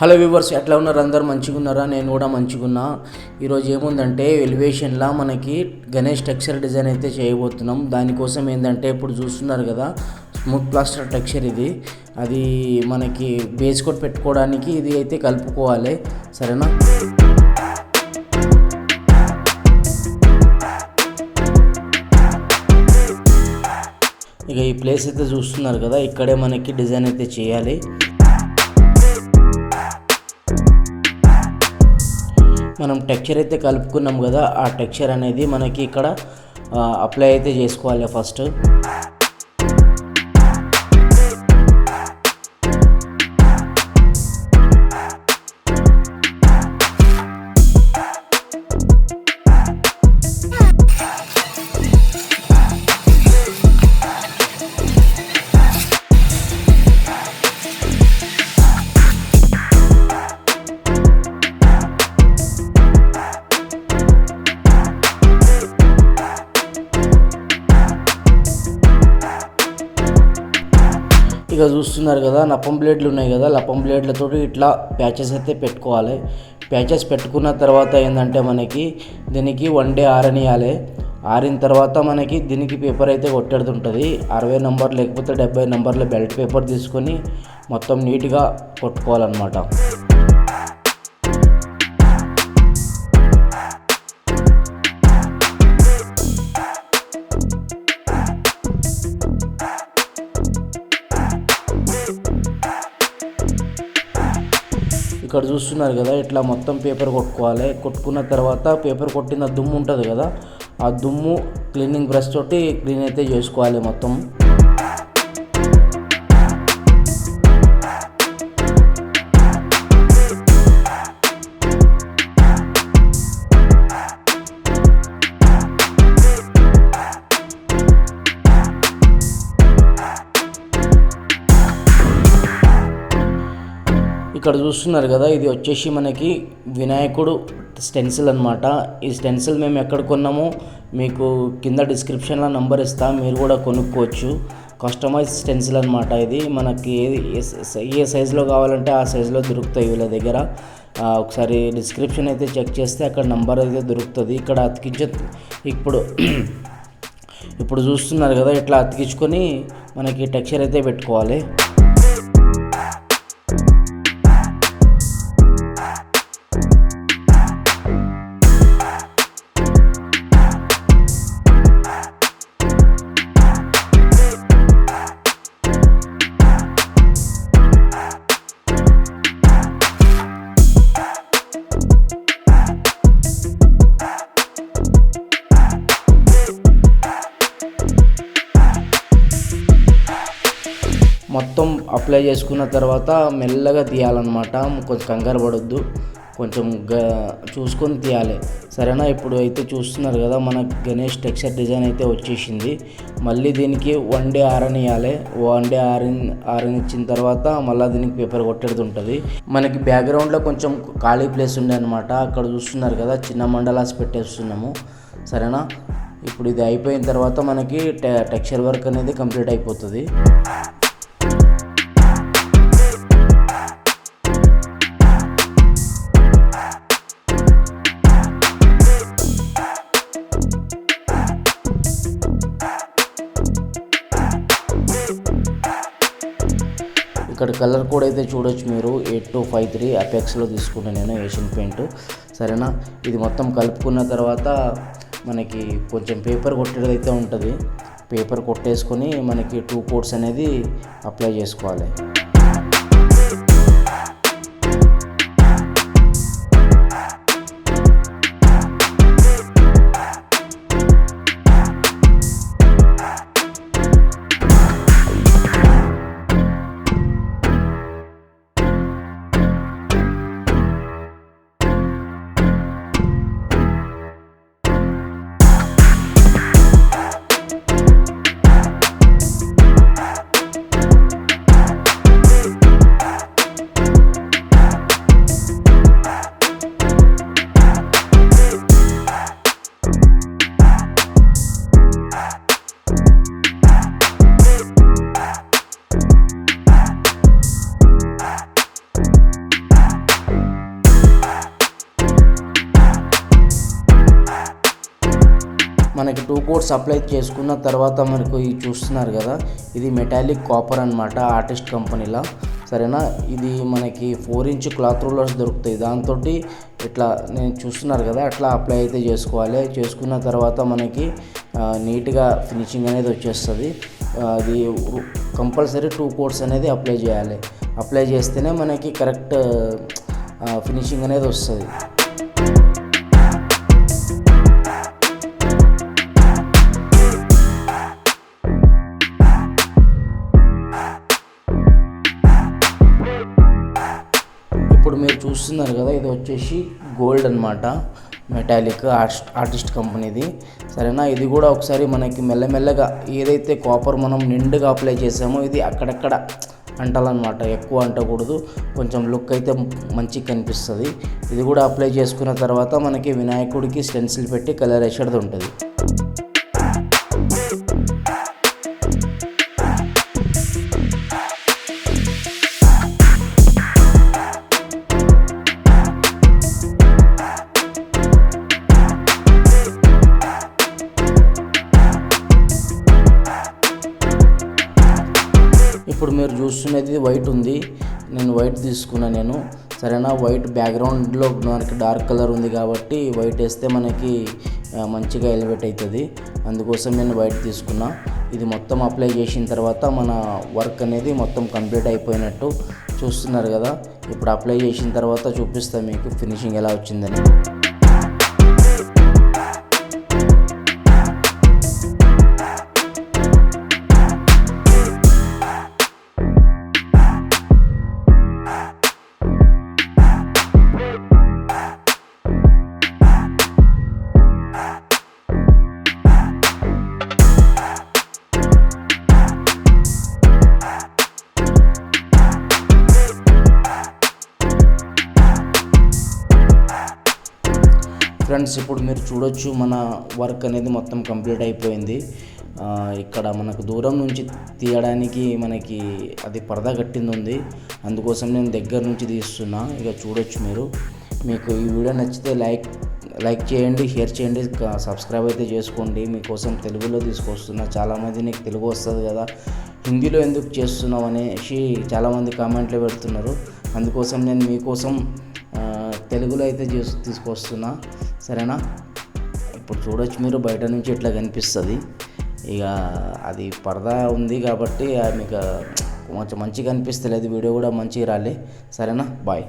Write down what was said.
Hello viewers ఎట్లా ఉన్నారు? అందరు మంచిగా ఉన్నారా నేను కూడా మంచిగున్నా. ఈరోజు ఏముందంటే ఎలివేషన్లా మనకి గణేష్ టెక్స్చర్ డిజైన్ అయితే చేయబోతున్నాం. దానికోసం ఏంటంటే ఇప్పుడు చూస్తున్నారు కదా స్మూత్ ప్లాస్టర్ టెక్స్చర్ ఇది. అది మనకి బేస్ కోట్ పెట్టుకోవడానికి ఇది అయితే కలుపుకోవాలి. సరేనా? ఇక ఈ ప్లేస్ అయితే చూస్తున్నారు కదా ఇక్కడే మనకి డిజైన్ అయితే చేయాలి. మనం టెక్చర్ అయితే కలుపుకున్నాం కదా ఆ టెక్చర్ అనేది మనకి ఇక్కడ అప్లై అయితే చేసుకోవాలి ఫస్ట్. చూస్తున్నారు కదా నప్పం బ్లేడ్లు ఉన్నాయి కదా లప్పం బ్లేడ్లతో ఇట్లా ప్యాచెస్ అయితే పెట్టుకోవాలి. ప్యాచెస్ పెట్టుకున్న తర్వాత ఏంటంటే మనకి దీనికి వన్ డే ఆరనియాలి. ఆరిన తర్వాత మనకి దీనికి పేపర్ అయితే కొట్టేడుతుంటుంది. అరవై నెంబర్ లేకపోతే డెబ్బై నెంబర్ల బెల్ట్ పేపర్ తీసుకొని మొత్తం నీట్గా కొట్టుకోవాలన్నమాట. ఇక్కడ చూస్తున్నారు కదా ఇట్లా మొత్తం పేపర్ కొట్టుకోవాలి. కొట్టుకున్న తర్వాత పేపర్ కొట్టిన దుమ్ము ఉంటుంది కదా ఆ దుమ్ము క్లీనింగ్ బ్రష్ తోటి క్లీన్ అయితే చేసుకోవాలి మొత్తం. ఇక్కడ చూస్తున్నారు కదా ఇది వచ్చేసి మనకి వినాయకుడు స్టెన్సిల్ అనమాట ఈ స్టెన్సిల్ మేము ఎక్కడ కొన్నామో మీకు కింద డిస్క్రిప్షన్లో నంబర్ ఇస్తా మీరు కూడా కొనుక్కోవచ్చు. కస్టమైజ్ స్టెన్సిల్ అనమాట ఇది. మనకి ఏది ఏ- ఏ సైజులో కావాలంటే ఆ సైజులో దొరుకుతాయి వీళ్ళ దగ్గర. ఒకసారి డిస్క్రిప్షన్ అయితే చెక్ చేస్తే అక్కడ నంబర్ అయితే దొరుకుతుంది. ఇక్కడ అతికించే ఇప్పుడు ఇప్పుడు చూస్తున్నారు కదా ఇట్లా అతికించుకొని మనకి టెక్స్చర్ అయితే పెట్టుకోవాలి. అప్లై చేసుకున్న తర్వాత మెల్లగా తీయాలన్నమాట. కొంచెం కంగారు పడొద్దు. కొంచెం గ చూసుకొని తీయాలి. సరేనా? ఇప్పుడు అయితే చూస్తున్నారు కదా మన గణేష్ టెక్స్చర్ డిజైన్ అయితే వచ్చేసింది. మళ్ళీ దీనికి వన్ డే ఆరనియాలి వన్ డే ఆరన్ ఆరనిచ్చిన తర్వాత మళ్ళీ దీనికి పేపర్ కొట్టేది ఉంటుంది మనకి బ్యాక్గ్రౌండ్లో కొంచెం ఖాళీ ప్లేస్ ఉండే అనమాట అక్కడ చూస్తున్నారు కదా చిన్న మండలాస్ పెట్టేస్తున్నాము. సరేనా? ఇప్పుడు ఇది అయిపోయిన తర్వాత మనకి టె టెక్స్చర్ వర్క్ అనేది కంప్లీట్ అయిపోతుంది. ఇక్కడ కలర్ కోడ్ అయితే చూడొచ్చు మీరు ఎయిట్ టూ ఫైవ్ త్రీ అపెక్స్లో తీసుకున్నాను నేను ఏషియన్ పెయింట్. సరేనా? ఇది మొత్తం కలుపుకున్న తర్వాత మనకి కొంచెం పేపర్ కొట్టేది అయితే ఉంటుంది. పేపర్ కొట్టేసుకొని మనకి టూ కోట్స్ అనేది అప్లై చేసుకోవాలి. మనకి టూ కోట్స్ అప్లై చేసుకున్న తర్వాత మనకు ఇది చూస్తున్నారు కదా ఇది మెటాలిక్ కాపర్ అనమాట ఆర్టిస్ట్ కంపెనీలో. సరేనా? ఇది మనకి ఫోర్ ఇంచ్ క్లాత్ రూలర్స్ దొరుకుతాయి. దాంతో ఇట్లా నేను చూస్తున్నారు కదా అట్లా అప్లై అయితే చేసుకోవాలి. చేసుకున్న తర్వాత మనకి నీట్గా ఫినిషింగ్ అనేది వచ్చేస్తుంది. అది కంపల్సరీ టూ కోట్స్ అనేది అప్లై చేయాలి. అప్లై చేస్తేనే మనకి కరెక్ట్ ఫినిషింగ్ అనేది వస్తుంది. చూస్తున్నారు కదా ఇది వచ్చేసి గోల్డ్ అనమాట మెటాలిక్ ఆర్టిస్ట్ ఆర్టిస్ట్ కంపెనీది. సరేనా? ఇది కూడా ఒకసారి మనకి మెల్లమెల్లగా ఏదైతే కాపర్ మనం నిండుగా అప్లై చేసామో ఇది అక్కడక్కడ అంటాలన్నమాట. ఎక్కువ అంటకూడదు. కొంచెం లుక్ అయితే మంచిగా కనిపిస్తుంది. ఇది కూడా అప్లై చేసుకున్న తర్వాత మనకి వినాయకుడికి స్టెన్సిల్ పెట్టి కలర్ వేసేది ఉంటుంది. చూస్తున్నది వైట్ ఉంది. నేను వైట్ తీసుకున్నా నేను. సరేనా? వైట్ బ్యాక్గ్రౌండ్లో మనకి డార్క్ కలర్ ఉంది కాబట్టి వైట్ వేస్తే మనకి మంచిగా ఎలివేట్ అవుతుంది అందుకోసం నేను వైట్ తీసుకున్నా. ఇది మొత్తం అప్లై చేసిన తర్వాత మన వర్క్ అనేది మొత్తం కంప్లీట్ అయిపోయినట్టు చూస్తున్నారు కదా. ఇప్పుడు అప్లై చేసిన తర్వాత చూపిస్తాను మీకు ఫినిషింగ్ ఎలా వచ్చిందని. ఫ్రెండ్స్ ఇప్పుడు మీరు చూడొచ్చు మన వర్క్ అనేది మొత్తం కంప్లీట్ అయిపోయింది. ఇక్కడ మనకు దూరం నుంచి తీయడానికి మనకి అది పరదా కట్టింది ఉంది అందుకోసం నేను దగ్గర నుంచి తీస్తున్నా. ఇక చూడొచ్చు మీరు. మీకు ఈ వీడియో నచ్చితే లైక్ లైక్ చేయండి షేర్ చేయండి సబ్స్క్రైబ్ అయితే చేసుకోండి. మీకోసం తెలుగులో తీసుకొస్తున్నా. చాలామంది నీకు తెలుగు వస్తుంది కదా. హిందీలో ఎందుకు చేస్తున్నావు అనేసి చాలామంది కామెంట్లు పెడుతున్నారు. అందుకోసం నేను మీకోసం తెలుగులో అయితే చేసి తీసుకొస్తున్నా. సరేనా? ఇప్పుడు చూడొచ్చు మీరు బయట నుంచి ఇట్లా కనిపిస్తుంది. ఇక అది పరదా ఉంది కాబట్టి మీకు కొంచెం మంచిగా అనిపిస్తలేదు. వీడియో కూడా మంచిగా రాలే. సరేనా? బాయ్.